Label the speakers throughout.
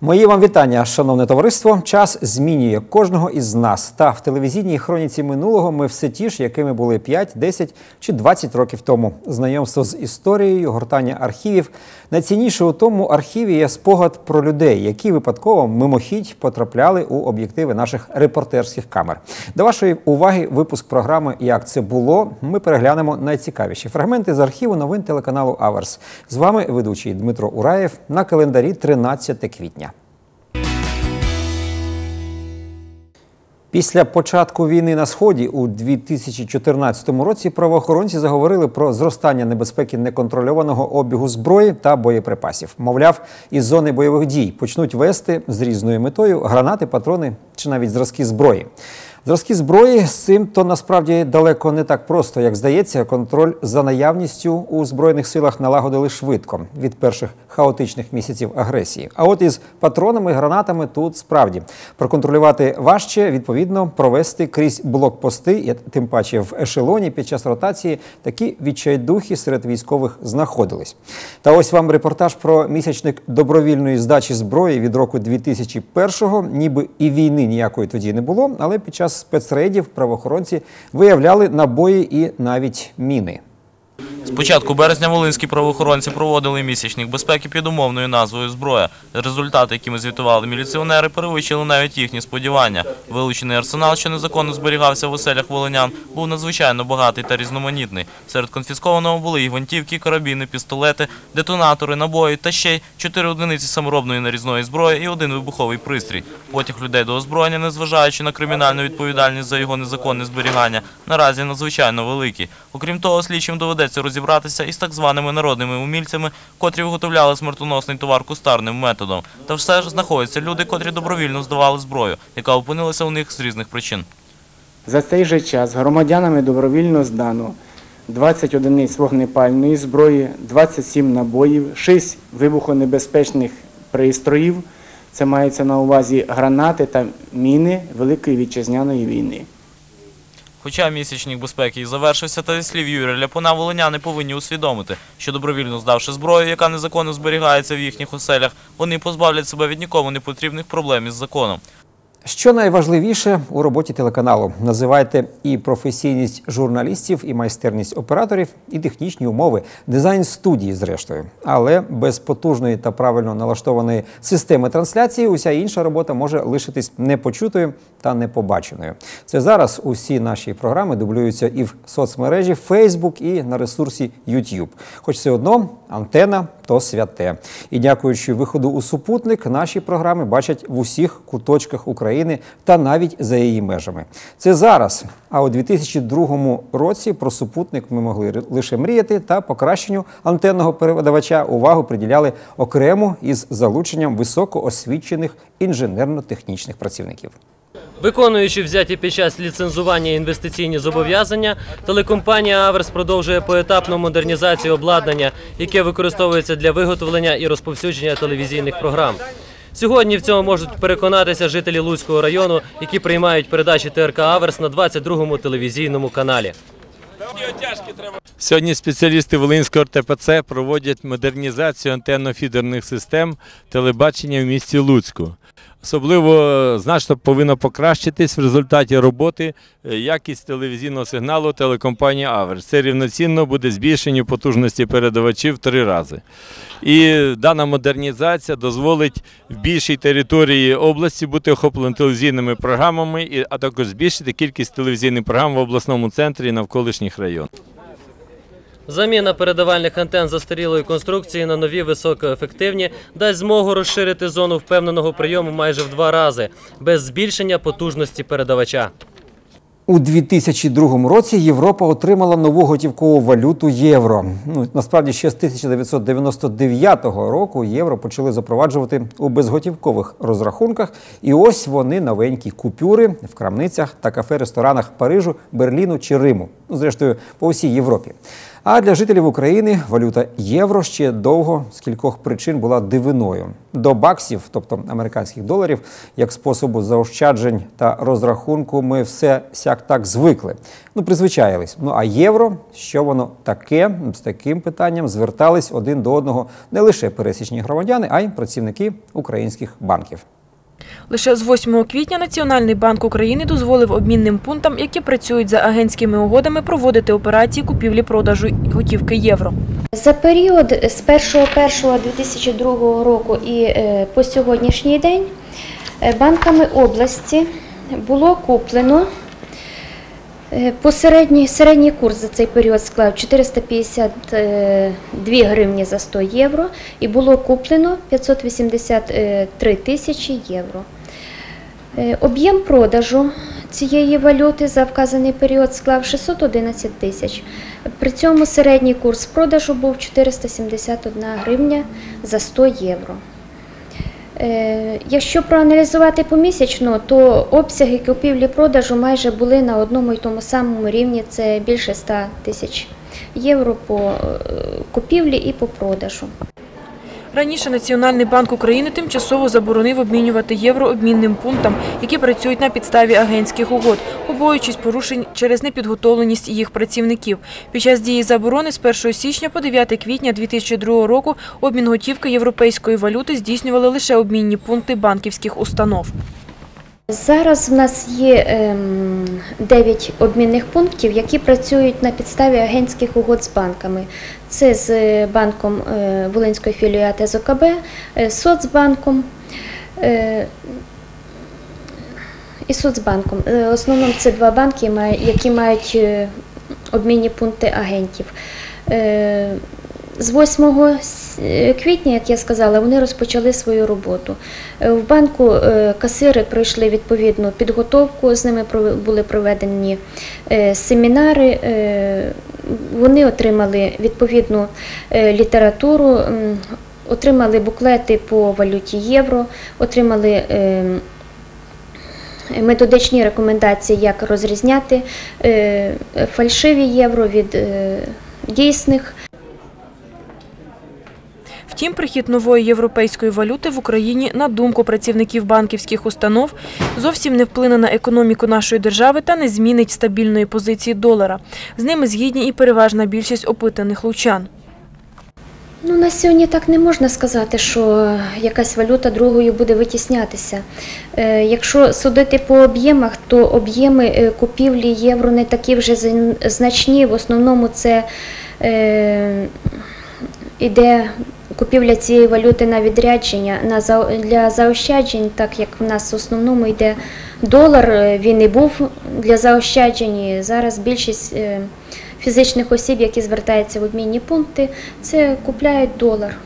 Speaker 1: Мої вам вітання, шановне товариство. Час змінює кожного із нас. Та в телевізійній хроніці минулого ми все ті ж, якими були 5, 10 чи 20 років тому. Знайомство з історією, гортання архівів. Найцінніше у тому архіві є спогад про людей, які випадково мимохідь потрапляли у об'єктиви наших репортерських камер. До вашої уваги випуск програми Як це було. Ми переглянемо найцікавіші фрагменти з архіву новин телеканалу Аверс. З вами ведучий Дмитро Ураєв на календарі 13 квітня. Після початку війни на сході у 2014 році правоохоронці заговорили про зростання небезпеки неконтрольованого обігу зброї та боєприпасів. Мовляв, із зони бойових дій почнуть вести з різною метою гранати, патрони чи навіть зразки зброї. Зразки зброї з цим то насправді далеко не так просто, як здається. Контроль за наявністю у збройних силах налагодили швидко від перших хаотичних місяців агресії. А от із патронами, гранатами тут справді проконтролювати важче, відповідно, провести крізь блокпости, тим паче в ешелоні під час ротації такі відчайдухи серед військових знаходились. Та ось вам репортаж про місячник добровільної здачі зброї від року 2001-го. Ніби і війни ніякої тоді не було, але під час спецрейдів правоохоронці виявляли набої і навіть міни.
Speaker 2: З початку березня волинські правоохоронці проводили місячник безпеки під умовною назвою Зброя. Результати, якими звітували міліціонери, перевищили навіть їхні сподівання. Вилучений арсенал, що незаконно зберігався в оселях волинян, був надзвичайно багатий та різноманітний. Серед конфіскованого були і гвинтівки, карабіни, пістолети, детонатори, набої та ще й чотири одиниці саморобної нарізної зброї і один вибуховий пристрій. Потяг людей до озброєння, незважаючи на кримінальну відповідальність за його незаконне зберігання, наразі надзвичайно великий. Окрім того, слідчим доведеться розібратися із так званими народними умільцями, котрі виготовляли смертоносний товар кустарним методом. Та все ж знаходяться люди, котрі добровільно здавали зброю, яка опинилася у них з різних причин.
Speaker 3: За цей же час громадянами добровільно здано 20 одиниць вогнепальної зброї, 27 набоїв, 6 вибухонебезпечних пристроїв. Це мається на увазі гранати та міни Великої вітчизняної війни.
Speaker 2: Хоча місячник безпеки і завершився, та зі слів Юрія Ляпуна, волиняни повинні усвідомити, що добровільно здавши зброю, яка незаконно зберігається в їхніх оселях, вони позбавлять себе від нікому непотрібних проблем із законом.
Speaker 1: Що найважливіше у роботі телеканалу? Називайте і професійність журналістів, і майстерність операторів, і технічні умови, дизайн студії, зрештою. Але без потужної та правильно налаштованої системи трансляції уся інша робота може лишитись непочутою та непобаченою. Це зараз усі наші програми дублюються і в соцмережі Facebook, і на ресурсі YouTube. Хоч все одно антена то святе. І дякуючи виходу у супутник, наші програми бачать в усіх куточках України та навіть за її межами. Це зараз. А у 2002 році про супутник ми могли лише мріяти та покращенню антенного передавача увагу приділяли окремо із залученням високоосвічених інженерно-технічних працівників.
Speaker 4: Виконуючи взяті під час ліцензування інвестиційні зобов'язання, телекомпанія Аверс продовжує поетапну модернізацію обладнання, яке використовується для виготовлення і розповсюдження телевізійних програм. Сьогодні в цьому можуть переконатися жителі Луцького району, які приймають передачі ТРК Аверс на 22-му телевізійному каналі.
Speaker 5: Сьогодні спеціалісти Волинського РТПЦ проводять модернізацію антенно-фідерних систем телебачення в місті Луцьку. Особливо значно повинно покращитись в результаті роботи е, якість телевізійного сигналу телекомпанії Аверс. Це рівноцінно буде збільшенню потужності передавачів три рази. І дана модернізація дозволить в більшій території області бути охопленим телевізійними програмами, а також збільшити кількість телевізійних програм в обласному центрі і навколишніх районах.
Speaker 4: Заміна передавальних антен застарілої конструкції на нові високоефективні дасть змогу розширити зону впевненого прийому майже в два рази без збільшення потужності передавача.
Speaker 1: У 2002 році Європа отримала нову готівкову валюту євро. Ну насправді ще з 1999 року євро почали запроваджувати у безготівкових розрахунках. І ось вони новенькі купюри в крамницях та кафе-ресторанах Парижу, Берліну чи Риму. Ну, зрештою, по всій Європі. А для жителів України валюта євро ще довго з кількох причин була дивиною. До баксів, тобто американських доларів, як способу заощаджень та розрахунку, ми все сяк так звикли. Ну, призвичаїлись. Ну а євро, що воно таке? З таким питанням звертались один до одного не лише пересічні громадяни, а й працівники українських банків.
Speaker 6: Лише з 8 квітня Національний банк України дозволив обмінним пунктам, які працюють за агентськими угодами, проводити операції купівлі-продажу готівки євро.
Speaker 7: За період з 1.1.2002 року і е, по сьогоднішній день е, банками області було куплено по середній, середній курс за цей період склав 452 гривні за 100 євро і було куплено 583 тисячі євро. Е, Об'єм продажу цієї валюти за вказаний період склав 611 тисяч. При цьому середній курс продажу був 471 гривня за 100 євро. Е, Якщо проаналізувати помісячно, то обсяги купівлі-продажу майже були на одному і тому самому рівні. Це більше 100 тисяч євро по е, купівлі і по продажу.
Speaker 6: Раніше Національний банк України тимчасово заборонив обмінювати євро обмінним пунктам, які працюють на підставі агентських угод, побоюючись порушень через непідготовленість їх працівників. Під час дії заборони з 1 січня по 9 квітня 2002 року обмін готівки європейської валюти здійснювали лише обмінні пункти банківських установ.
Speaker 7: Зараз в нас є ем, 9 обмінних пунктів, які працюють на підставі агентських угод з банками. Це з е, банком е, Волинської філії АТ ЗОКБ, е, Соцбанком і Соцбанком. Е, основному це два банки, які мають е, обмінні пункти агентів. Е, З 8 е, квітня, як я сказала, вони розпочали свою роботу. В банку касири пройшли відповідну підготовку, з ними були проведені семінари. Вони отримали відповідну літературу, отримали буклети по валюті євро, отримали е, методичні рекомендації, як розрізняти е, фальшиві євро від е, дійсних.
Speaker 6: Втім, прихід нової європейської валюти в Україні, на думку працівників банківських установ, зовсім не вплине на економіку нашої держави та не змінить стабільної позиції долара. З ними згідні і переважна більшість опитаних лучан.
Speaker 7: Ну, на сьогодні так не можна сказати, що якась валюта другою буде витіснятися. Е, Якщо судити по об'ємах, то об'єми е, купівлі євро не такі вже значні. В основному це е, іде купівля цієї валюти на відрядження, на за- для заощаджень, так як в нас в основному йде долар, він і був для заощаджень. Зараз більшість фізичних осіб, які звертаються в обмінні пункти, це купляють долар.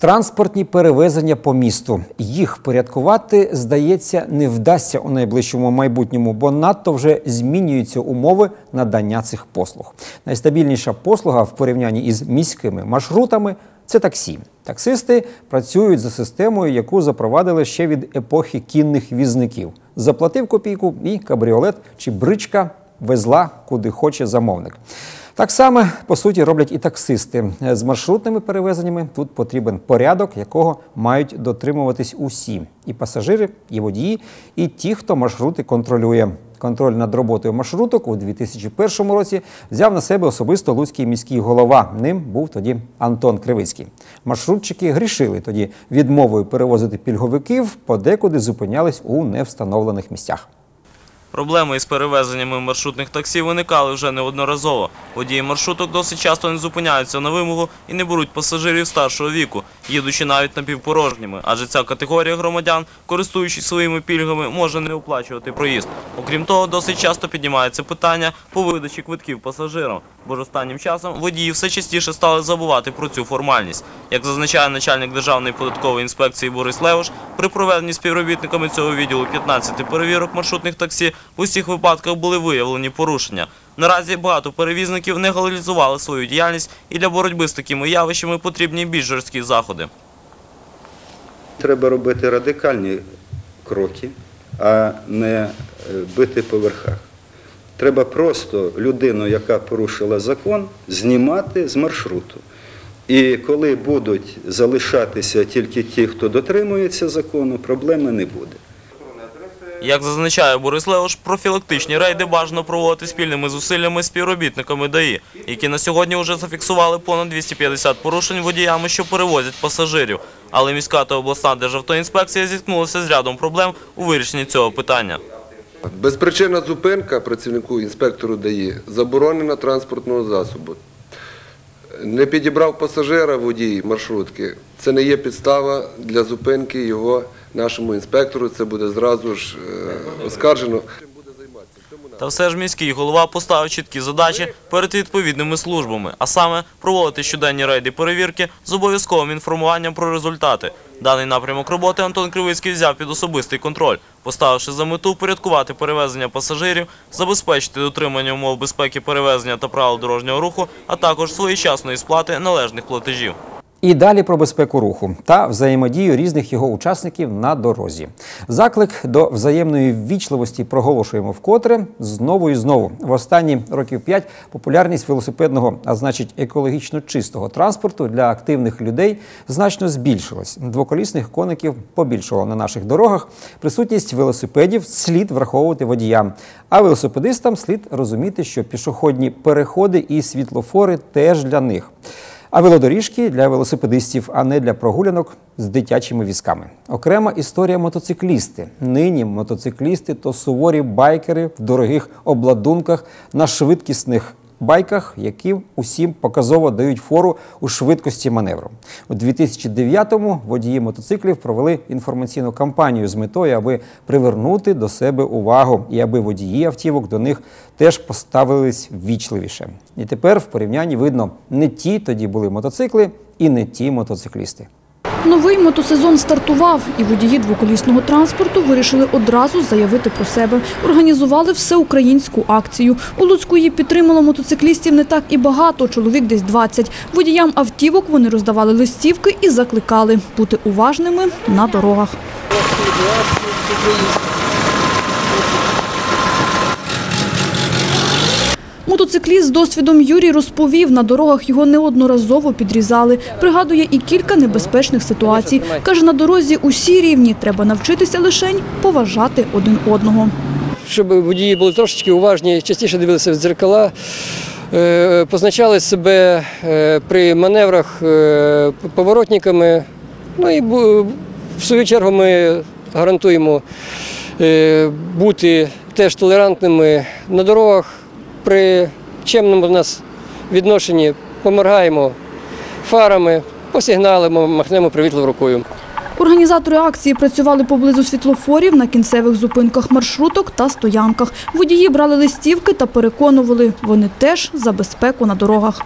Speaker 1: Транспортні перевезення по місту. Їх впорядкувати, здається, не вдасться у найближчому майбутньому, бо надто вже змінюються умови надання цих послуг. Найстабільніша послуга в порівнянні із міськими маршрутами це таксі. Таксисти працюють за системою, яку запровадили ще від епохи кінних візників. Заплатив копійку і кабріолет чи бричка везла куди хоче замовник. Так само, по суті, роблять і таксисти. З маршрутними перевезеннями тут потрібен порядок, якого мають дотримуватись усі: і пасажири, і водії, і ті, хто маршрути контролює. Контроль над роботою маршруток у 2001 році взяв на себе особисто луцький міський голова. Ним був тоді Антон Кривицький. Маршрутчики грішили тоді відмовою перевозити пільговиків, подекуди зупинялись у невстановлених місцях.
Speaker 2: Проблеми із перевезеннями маршрутних таксі виникали вже неодноразово. Водії маршруток досить часто не зупиняються на вимогу і не беруть пасажирів старшого віку, їдучи навіть напівпорожніми, адже ця категорія громадян, користуючись своїми пільгами, може не оплачувати проїзд. Окрім того, досить часто піднімається питання по видачі квитків пасажирам, бо ж останнім часом водії все частіше стали забувати про цю формальність. Як зазначає начальник Державної податкової інспекції Борис Левош, при проведенні співробітниками цього відділу 15 перевірок маршрутних таксі в усіх випадках були виявлені порушення. Наразі багато перевізників не легалізували свою діяльність, і для боротьби з такими явищами потрібні більш жорсткі заходи.
Speaker 8: Треба робити радикальні кроки, а не е, бити по верхах. Треба просто людину, яка порушила закон, знімати з маршруту. І коли будуть залишатися тільки ті, хто дотримується закону, проблеми не буде.
Speaker 2: Як зазначає Борис Леош, профілактичні рейди бажано проводити спільними зусиллями співробітниками ДАІ, які на сьогодні вже зафіксували понад 250 порушень водіями, що перевозять пасажирів. Але міська та обласна державтоінспекція зіткнулися з рядом проблем у вирішенні цього питання.
Speaker 9: Безпричинна зупинка працівнику інспектору дає заборонена транспортного засобу. Не підібрав пасажира водій маршрутки. Це не є підстава для зупинки його нашому інспектору. Це буде зразу ж е, оскаржено.
Speaker 2: Та все ж міський голова поставив чіткі задачі перед відповідними службами, а саме проводити щоденні рейди перевірки з обов'язковим інформуванням про результати. Даний напрямок роботи Антон Кривицький взяв під особистий контроль, поставивши за мету впорядкувати перевезення пасажирів, забезпечити дотримання умов безпеки перевезення та правил дорожнього руху, а також своєчасної сплати належних платежів.
Speaker 1: І далі про безпеку руху та взаємодію різних його учасників на дорозі. Заклик до взаємної ввічливості проголошуємо вкотре знову і знову. В останні років п'ять популярність велосипедного, а значить екологічно чистого транспорту для активних людей значно збільшилась. Двоколісних коників побільшало на наших дорогах. Присутність велосипедів слід враховувати водіям. А велосипедистам слід розуміти, що пішохідні переходи і світлофори теж для них. А велодоріжки для велосипедистів, а не для прогулянок з дитячими візками. Окрема історія мотоциклісти. Нині мотоциклісти то суворі байкери в дорогих обладунках на швидкісних байках, які усім показово дають фору у швидкості маневру. У 2009-му водії мотоциклів провели інформаційну кампанію з метою, аби привернути до себе увагу і аби водії автівок до них теж поставились ввічливіше. І тепер в порівнянні видно, не ті тоді були мотоцикли і не ті мотоциклісти.
Speaker 10: Новий мотосезон стартував, і водії двоколісного транспорту вирішили одразу заявити про себе. Організували всеукраїнську акцію. У Луцьку її підтримало мотоциклістів не так і багато, чоловік десь 20. Водіям автівок вони роздавали листівки і закликали бути уважними на дорогах. Мотоцикліст з досвідом Юрій розповів, на дорогах його неодноразово підрізали. Пригадує і кілька небезпечних ситуацій. Каже, на дорозі усі рівні. Треба навчитися лишень поважати один одного.
Speaker 11: щоб водії були трошечки уважні, частіше дивилися в дзеркала, е, позначали себе е, при маневрах е, поворотниками. Ну і в свою чергу ми гарантуємо бути теж толерантними на дорогах. При чемному в нас відношенні поморгаємо фарами, посигналимо, махнемо привітливо рукою.
Speaker 10: Організатори акції працювали поблизу світлофорів на кінцевих зупинках маршруток та стоянках. Водії брали листівки та переконували, вони теж за безпеку на дорогах.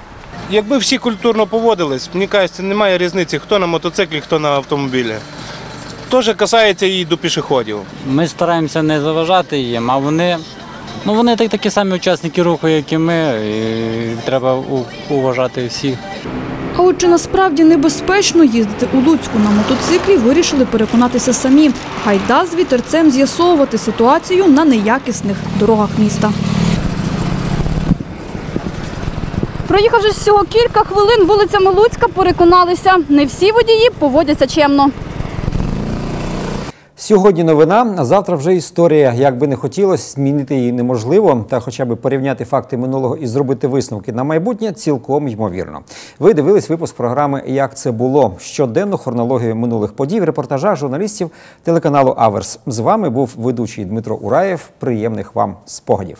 Speaker 12: Якби всі культурно поводились, мені кажеться, немає різниці, хто на мотоциклі, хто на автомобілі. Теж касається і до пішоходів.
Speaker 13: Ми стараємося не заважати їм, а вони, ну вони так, такі самі учасники руху, як і ми, і треба уважати всіх.
Speaker 10: А от чи насправді небезпечно їздити у Луцьку на мотоциклі, вирішили переконатися самі. Гайда з вітерцем з'ясовувати ситуацію на неякісних дорогах міста.
Speaker 14: Проїхавши всього кілька хвилин вулицями Луцька, переконалися, не всі водії поводяться чемно.
Speaker 1: Сьогодні новина, а завтра вже історія. Як би не хотілося, змінити її неможливо, та хоча б порівняти факти минулого і зробити висновки на майбутнє цілком ймовірно. Ви дивились випуск програми Як це було щоденну хронологію минулих подій в репортажах журналістів телеканалу Аверс. З вами був ведучий Дмитро Ураєв. Приємних вам спогадів.